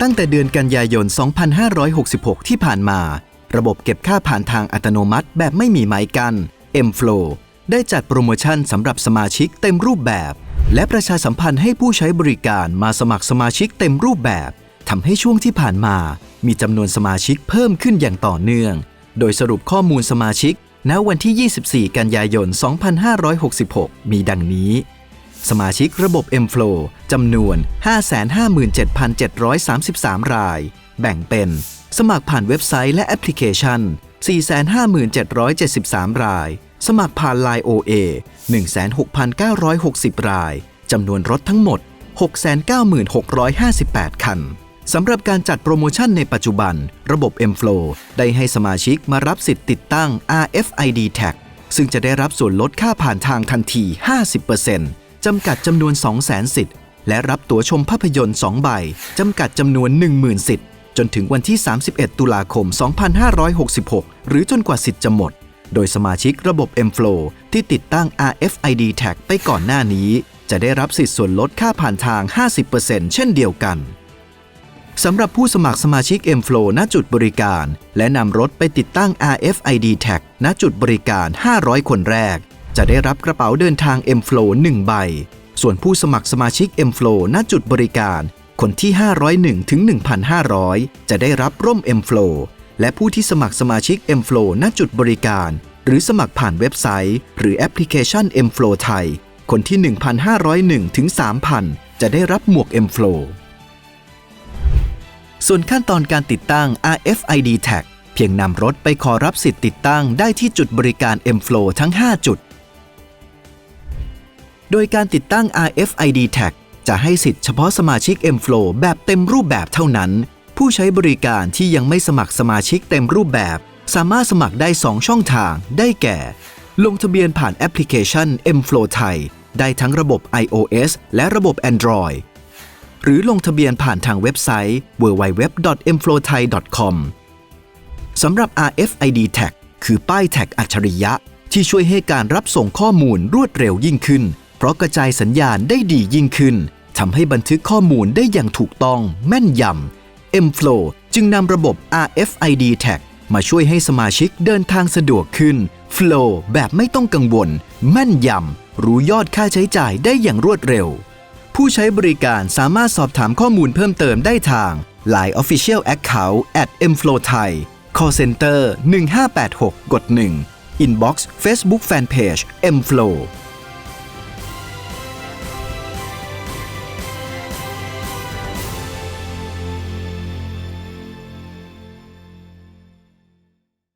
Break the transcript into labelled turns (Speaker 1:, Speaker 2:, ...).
Speaker 1: ตั้งแต่เดือนกันยายน 2566 ที่ผ่านมา ระบบเก็บค่าผ่านทางอัตโนมัติแบบไม่มีไม้กัน M-Flow ได้จัดโปรโมชั่นสำหรับสมาชิกเต็มรูปแบบ และประชาสัมพันธ์ให้ผู้ใช้บริการมาสมัครสมาชิกเต็มรูปแบบทำให้ช่วงที่ผ่านมา มีจำนวนสมาชิกเพิ่มขึ้นอย่างต่อเนื่อง โดยสรุปข้อมูลสมาชิก ณวันที่ 24 กันยายน 2566 มีดังนี้ สมาชิกระบบ M-Flow จำนวน 557,733 ราย แบ่งเป็น สมัครผ่านเว็บไซต์และแอปพลิเคชัน 457,773 ราย สมัครผ่าน Line OA 16,960 ราย จำนวนรถทั้งหมด 696,58 คันสำหรับการจัดโปรโมชั่นในปัจจุบัน ระบบ M-Flow ได้ให้สมาชิกมารับสิทธิ์ติดตั้ง RFID Tag ซึ่งจะได้รับส่วนลดค่าผ่านทางทันที 50% จำกัดจำนวน 200,000 สิทธิ์ และรับตั๋วชมภาพยนตร์ 2 ใบ จำกัดจำนวน 10,000 สิทธิ์ จนถึงวันที่ 31 ตุลาคม 2566 หรือจนกว่าสิทธิ์จะหมด โดยสมาชิกระบบ M-Flow ที่ติดตั้ง RFID Tag ไปก่อนหน้านี้ จะได้รับสิทธิ์ส่วนลดค่าผ่านทาง 50%เช่นเดียวกันสำหรับผู้สมัครสมาชิก M-Flow ณจุดบริการ และนำรถไปติดตั้ง RFID Tag ณจุดบริการ 500 คนแรก จะได้รับกระเป๋าเดินทาง M-Flow 1 ใบ ส่วนผู้สมัครสมาชิก M-Flow ณจุดบริการ คนที่ 501 ถึง 1,500 จะได้รับร่ม M-Flow และผู้ที่สมัครสมาชิก M-Flow ณจุดบริการ หรือสมัครผ่านเว็บไซต์ หรือแอปพลิเคชัน M-Flow ไทย คนที่ 1,501 ถึง 3,000 จะได้รับหมวก M-Flow ส่วนขั้นตอนการติดตั้ง RFID Tag เพียงนำรถไปขอรับสิทธิ์ติดตั้งได้ที่จุดบริการ M-Flow ทั้ง 5 จุด โดยการติดตั้ง RFID Tag จะให้สิทธิ์เฉพาะสมาชิก M-Flow แบบเต็มรูปแบบเท่านั้น ผู้ใช้บริการที่ยังไม่สมัครสมาชิกเต็มรูปแบบ สามารถสมัครได้ 2 ช่องทาง ได้แก่ ลงทะเบียนผ่านแอปพลิเคชัน M-Flow ไทยได้ทั้งระบบ iOS และระบบ Android หรือลงทะเบียนผ่านทางเว็บไซต์ www.mflowthai.com สำหรับ RFID Tag คือป้ายแท็กอัจฉริยะ ที่ช่วยให้การรับส่งข้อมูลรวดเร็วยิ่งขึ้น เพราะกระจายสัญญาณได้ดียิ่งขึ้นทำให้บันทึกข้อมูลได้อย่างถูกต้องแม่นยำ M-Flow จึงนำระบบ RFID Tag มาช่วยให้สมาชิกเดินทางสะดวกขึ้น Flow แบบไม่ต้องกังวล แม่นยำ รู้ยอดค่าใช้จ่ายได้อย่างรวดเร็ว ผู้ใช้บริการสามารถสอบถามข้อมูลเพิ่มเติมได้ทาง Line Official Account at mflow thai call center 1586 กด 1 inbox Facebook Fanpage mflow